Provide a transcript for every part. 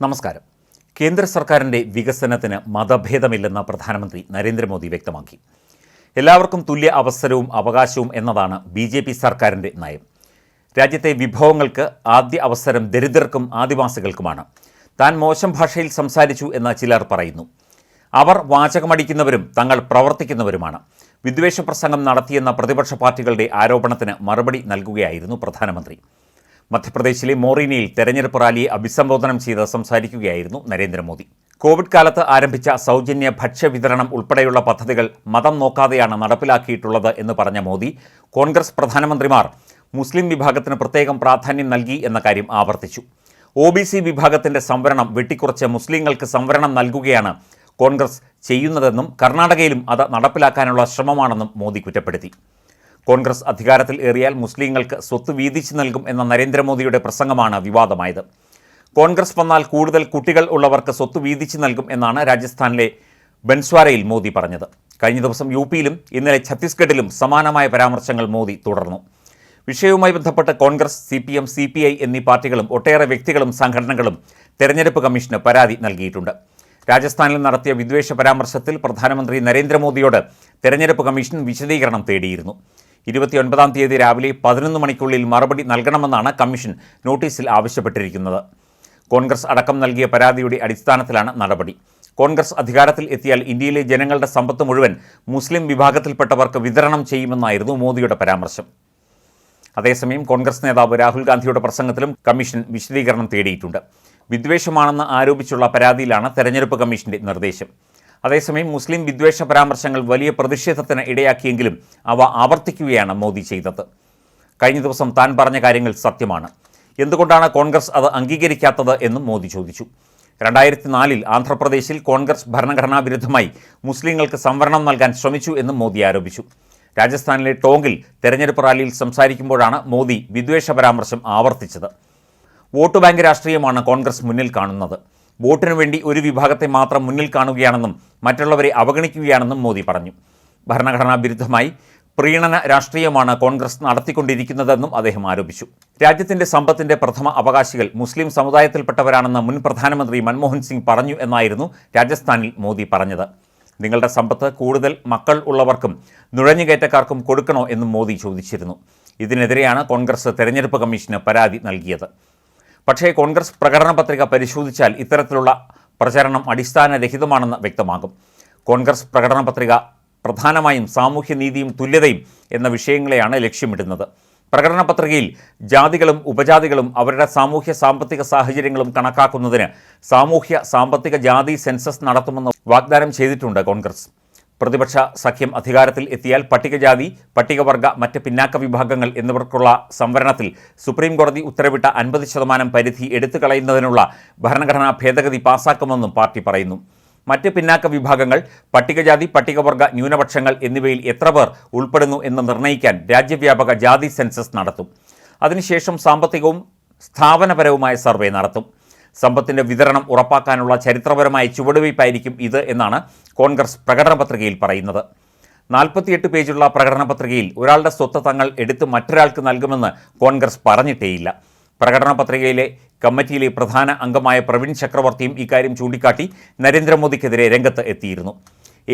നമസ്കാരം. കേന്ദ്ര സർക്കാരിന്റെ വികസനത്തിന് മതഭേദമില്ലെന്ന് പ്രധാനമന്ത്രി നരേന്ദ്രമോദി വ്യക്തമാക്കി. എല്ലാവർക്കും തുല്യ അവസരവും അവകാശവും എന്നതാണ് ബി ജെ പി സർക്കാരിന്റെ നയം. രാജ്യത്തെ വിഭവങ്ങൾക്ക് ആദ്യ അവസരം ദരിദ്രർക്കും ആദിവാസികൾക്കുമാണ്. താൻ മോശം ഭാഷയിൽ സംസാരിച്ചു എന്ന് ചിലർ പറയുന്നു. അവർ വാചകമടിക്കുന്നവരും തങ്ങൾ പ്രവർത്തിക്കുന്നവരുമാണ്. വിദ്വേഷ പ്രസംഗം നടത്തിയെന്ന പ്രതിപക്ഷ പാർട്ടികളുടെ ആരോപണത്തിന് മറുപടി നൽകുകയായിരുന്നു പ്രധാനമന്ത്രി. മധ്യപ്രദേശിലെ മോറിനിയിൽ തെരഞ്ഞെടുപ്പ് റാലിയെ അഭിസംബോധനം ചെയ്ത് സംസാരിക്കുകയായിരുന്നു നരേന്ദ്രമോദി. കോവിഡ് കാലത്ത് ആരംഭിച്ച സൗജന്യ ഭക്ഷ്യവിതരണം ഉൾപ്പെടെയുള്ള പദ്ധതികൾ മതം നോക്കാതെയാണ് നടപ്പിലാക്കിയിട്ടുള്ളത് എന്ന് പറഞ്ഞ മോദി കോൺഗ്രസ് പ്രധാനമന്ത്രിമാർ മുസ്ലിം വിഭാഗത്തിന് പ്രത്യേകം പ്രാധാന്യം നൽകി എന്ന കാര്യം ആവർത്തിച്ചു. ഒ ബി സി വിഭാഗത്തിന്റെ സംവരണം വെട്ടിക്കുറച്ച് മുസ്ലിങ്ങൾക്ക് സംവരണം നൽകുകയാണ് കോൺഗ്രസ് ചെയ്യുന്നതെന്നും കർണാടകയിലും അത് നടപ്പിലാക്കാനുള്ള ശ്രമമാണെന്നും മോദി കുറ്റപ്പെടുത്തി. കോൺഗ്രസ് അധികാരത്തിൽ ഏറിയാൽ മുസ്ലിങ്ങൾക്ക് സ്വത്ത് വീതിച്ചു നൽകും എന്ന നരേന്ദ്രമോദിയുടെ പ്രസംഗമാണ് വിവാദമായത്. കോൺഗ്രസ് വന്നാൽ കൂടുതൽ കുട്ടികൾ ഉള്ളവർക്ക് സ്വത്ത് വീതിച്ചു നൽകും എന്നാണ് രാജസ്ഥാനിലെ ബൻസ്വാരയിൽ മോദി പറഞ്ഞത്. കഴിഞ്ഞ ദിവസം യു പിയിലും ഇന്നലെ ഛത്തീസ്ഗഡിലും സമാനമായ പരാമർശങ്ങൾ മോദി തുടർന്നു. വിഷയവുമായി ബന്ധപ്പെട്ട് Congress C P M C P I എന്നീ പാർട്ടികളും ഒട്ടേറെ വ്യക്തികളും സംഘടനകളും തെരഞ്ഞെടുപ്പ് കമ്മീഷന് പരാതി നൽകിയിട്ടുണ്ട്. രാജസ്ഥാനിൽ നടത്തിയ വിദ്വേഷ പരാമർശത്തിൽ പ്രധാനമന്ത്രി നരേന്ദ്രമോദിയോട് തെരഞ്ഞെടുപ്പ് കമ്മീഷൻ വിശദീകരണം തേടിയിരുന്നു. ഇരുപത്തിയൊൻപതാം തീയതി രാവിലെ പതിനൊന്ന് മണിക്കുള്ളിൽ മറുപടി നൽകണമെന്നാണ് കമ്മീഷൻ നോട്ടീസിൽ ആവശ്യപ്പെട്ടിരിക്കുന്നത്. കോൺഗ്രസ് അടക്കം നൽകിയ പരാതിയുടെ അടിസ്ഥാനത്തിലാണ് നടപടി. കോൺഗ്രസ് അധികാരത്തിൽ എത്തിയാൽ ഇന്ത്യയിലെ ജനങ്ങളുടെ സമ്പത്ത് മുഴുവൻ മുസ്ലിം വിഭാഗത്തിൽപ്പെട്ടവർക്ക് വിതരണം ചെയ്യുമെന്നായിരുന്നു മോദിയുടെ പരാമർശം. അതേസമയം കോൺഗ്രസ് നേതാവ് രാഹുൽ ഗാന്ധിയുടെ പ്രസംഗത്തിലും കമ്മീഷൻ വിശദീകരണം തേടിയിട്ടുണ്ട്. വിദ്വേഷമാണെന്ന് ആരോപിച്ചുള്ള പരാതിയിലാണ് തെരഞ്ഞെടുപ്പ് കമ്മീഷന്റെ നിർദ്ദേശം. അതേസമയം മുസ്ലിം വിദ്വേഷ പരാമർശങ്ങൾ വലിയ പ്രതിഷേധത്തിന് ഇടയാക്കിയെങ്കിലും അവ ആവർത്തിക്കുകയാണ് മോദി ചെയ്തത്. കഴിഞ്ഞ ദിവസം താൻ പറഞ്ഞ കാര്യങ്ങൾ സത്യമാണ്. എന്തുകൊണ്ടാണ് കോൺഗ്രസ് അത് അംഗീകരിക്കാത്തത് എന്നും മോദി ചോദിച്ചു. രണ്ടായിരത്തി നാലിൽ ആന്ധ്രാപ്രദേശിൽ കോൺഗ്രസ് ഭരണഘടനാ വിരുദ്ധമായി മുസ്ലിങ്ങൾക്ക് സംവരണം നൽകാൻ ശ്രമിച്ചു എന്നും മോദി ആരോപിച്ചു. രാജസ്ഥാനിലെ ടോങ്കിൽ തെരഞ്ഞെടുപ്പ് റാലിയിൽ സംസാരിക്കുമ്പോഴാണ് മോദി വിദ്വേഷ പരാമർശം ആവർത്തിച്ചത്. വോട്ട് ബാങ്ക് രാഷ്ട്രീയമാണ് കോൺഗ്രസ് മുന്നിൽ കാണുന്നത്. വോട്ടിനു വേണ്ടി ഒരു വിഭാഗത്തെ മാത്രം മുന്നിൽ കാണുകയാണെന്നും മറ്റുള്ളവരെ അവഗണിക്കുകയാണെന്നും മോദി പറഞ്ഞു. ഭരണഘടനാ വിരുദ്ധമായി പ്രീണന രാഷ്ട്രീയമാണ് കോൺഗ്രസ് നടത്തിക്കൊണ്ടിരിക്കുന്നതെന്നും അദ്ദേഹം ആരോപിച്ചു. രാജ്യത്തിന്റെ സമ്പത്തിന്റെ പ്രഥമ അവകാശികൾ മുസ്ലിം സമുദായത്തിൽപ്പെട്ടവരാണെന്ന് മുൻ പ്രധാനമന്ത്രി മൻമോഹൻ സിംഗ് പറഞ്ഞു എന്നായിരുന്നു രാജസ്ഥാനിൽ മോദി പറഞ്ഞത്. നിങ്ങളുടെ സമ്പത്ത് കൂടുതൽ മക്കൾ ഉള്ളവർക്കും നുഴഞ്ഞുകയറ്റക്കാർക്കും കൊടുക്കണോ എന്നും മോദി ചോദിച്ചിരുന്നു. ഇതിനെതിരെയാണ് കോൺഗ്രസ് തെരഞ്ഞെടുപ്പ് കമ്മീഷന് പരാതി നൽകിയത്. പക്ഷേ കോൺഗ്രസ് പ്രകടന പത്രിക പരിശോധിച്ചാൽ ഇത്തരത്തിലുള്ള പ്രചരണം അടിസ്ഥാനരഹിതമാണെന്ന് വ്യക്തമാകും. കോൺഗ്രസ് പ്രകടന പത്രിക പ്രധാനമായും സാമൂഹ്യനീതിയും തുല്യതയും എന്ന വിഷയങ്ങളെയാണ് ലക്ഷ്യമിടുന്നത്. പ്രകടന പത്രികയിൽ ജാതികളും ഉപജാതികളും അവരുടെ സാമൂഹ്യ സാമ്പത്തിക സാഹചര്യങ്ങളും കണക്കാക്കുന്നതിന് സാമൂഹ്യ സാമ്പത്തിക ജാതി സെൻസസ് നടത്തുമെന്ന് വാഗ്ദാനം ചെയ്തിട്ടുണ്ട് കോൺഗ്രസ്. പ്രതിപക്ഷ സഖ്യം അധികാരത്തിൽ എത്തിയാൽ പട്ടികജാതി പട്ടികവർഗ മറ്റ് പിന്നാക്ക വിഭാഗങ്ങൾ എന്നിവർക്കുള്ള സംവരണത്തിൽ സുപ്രീംകോടതി ഉത്തരവിട്ട അൻപത് ശതമാനം പരിധി എടുത്തു കളയുന്നതിനുള്ള ഭരണഘടനാ ഭേദഗതി പാസാക്കുമെന്നും പാർട്ടി പറയുന്നു. മറ്റ് പിന്നാക്ക വിഭാഗങ്ങൾ പട്ടികജാതി പട്ടികവർഗ ന്യൂനപക്ഷങ്ങൾ എന്നിവയിൽ എത്ര പേർ ഉൾപ്പെടുന്നു എന്ന് നിർണയിക്കാൻ രാജ്യവ്യാപക ജാതി സെൻസസ് നടത്തും. അതിനുശേഷം സാമ്പത്തികവും സ്ഥാപനപരവുമായ സർവേ നടത്തും. സമ്പത്തിന്റെ വിതരണം ഉറപ്പാക്കാനുള്ള ചരിത്രപരമായ ചുവടുവയ്പായിരിക്കും ഇത് എന്നാണ് കോൺഗ്രസ് പ്രകടന പത്രികയിൽ പറയുന്നത്. നാൽപ്പത്തിയെട്ട് പേജുള്ള പ്രകടന പത്രികയിൽ ഒരാളുടെ സ്വത്ത് തങ്ങൾ എടുത്ത് മറ്റൊരാൾക്ക് നൽകുമെന്ന് കോൺഗ്രസ് പറഞ്ഞിട്ടേയില്ല. പ്രകടന പത്രികയിലെ കമ്മിറ്റിയിലെ പ്രധാന അംഗമായ പ്രവീൺ ചക്രവർത്തിയും ഇക്കാര്യം ചൂണ്ടിക്കാട്ടി നരേന്ദ്രമോദിക്കെതിരെ രംഗത്ത് എത്തിയിരുന്നു.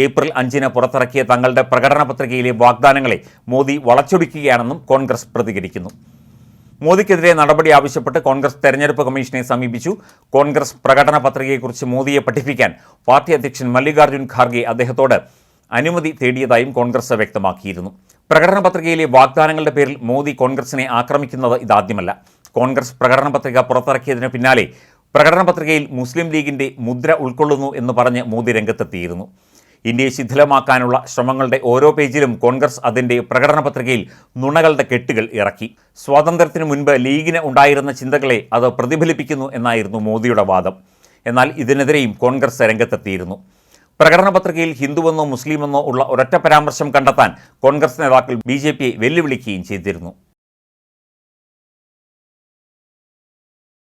ഏപ്രിൽ അഞ്ചിന് പുറത്തിറക്കിയ തങ്ങളുടെ പ്രകടന പത്രികയിലെ വാഗ്ദാനങ്ങളെ മോദി വളച്ചൊടിക്കുകയാണെന്നും കോൺഗ്രസ് പ്രതികരിക്കുന്നു. മോദിക്കെതിരെ നടപടി ആവശ്യപ്പെട്ട് കോൺഗ്രസ് തെരഞ്ഞെടുപ്പ് കമ്മീഷനെ സമീപിച്ചു. കോൺഗ്രസ് പ്രകടന പത്രികയെക്കുറിച്ച് മോദിയെ പഠിപ്പിക്കാൻ പാർട്ടി അധ്യക്ഷൻ മല്ലികാർജുൻ ഖാർഗെ അദ്ദേഹത്തോട് അനുമതി തേടിയതായും കോൺഗ്രസ് വ്യക്തമാക്കിയിരുന്നു. പ്രകടന പത്രികയിലെ വാഗ്ദാനങ്ങളുടെ പേരിൽ മോദി കോൺഗ്രസിനെ ആക്രമിക്കുന്നത് ഇതാദ്യമല്ല. കോൺഗ്രസ് പ്രകടന പത്രിക പുറത്തിറക്കിയതിന് പിന്നാലെ പ്രകടന പത്രികയിൽ മുസ്ലിം ലീഗിന്റെ മുദ്ര ഉൾക്കൊള്ളുന്നു എന്ന് പറഞ്ഞ് മോദി രംഗത്തെത്തിയിരുന്നു. ഇന്ത്യയെ ശിഥിലമാക്കാനുള്ള ശ്രമങ്ങളുടെ ഓരോ പേജിലും കോൺഗ്രസ് അതിന്റെ പ്രകടന പത്രികയിൽ നുണകളുടെ കെട്ടുകൾ ഇറക്കി. സ്വാതന്ത്ര്യത്തിന് മുൻപ് ലീഗിന് ഉണ്ടായിരുന്ന ചിന്തകളെ അത് പ്രതിഫലിപ്പിക്കുന്നു എന്നായിരുന്നു മോദിയുടെ വാദം. എന്നാൽ ഇതിനെതിരെയും കോൺഗ്രസ് രംഗത്തെത്തിയിരുന്നു. പ്രകടന പത്രികയിൽ ഹിന്ദുവെന്നോ മുസ്ലിമെന്നോ ഉള്ള ഒരൊറ്റ പരാമർശം കണ്ടെത്താൻ കോൺഗ്രസ് നേതാക്കൾ ബി വെല്ലുവിളിക്കുകയും ചെയ്തിരുന്നു.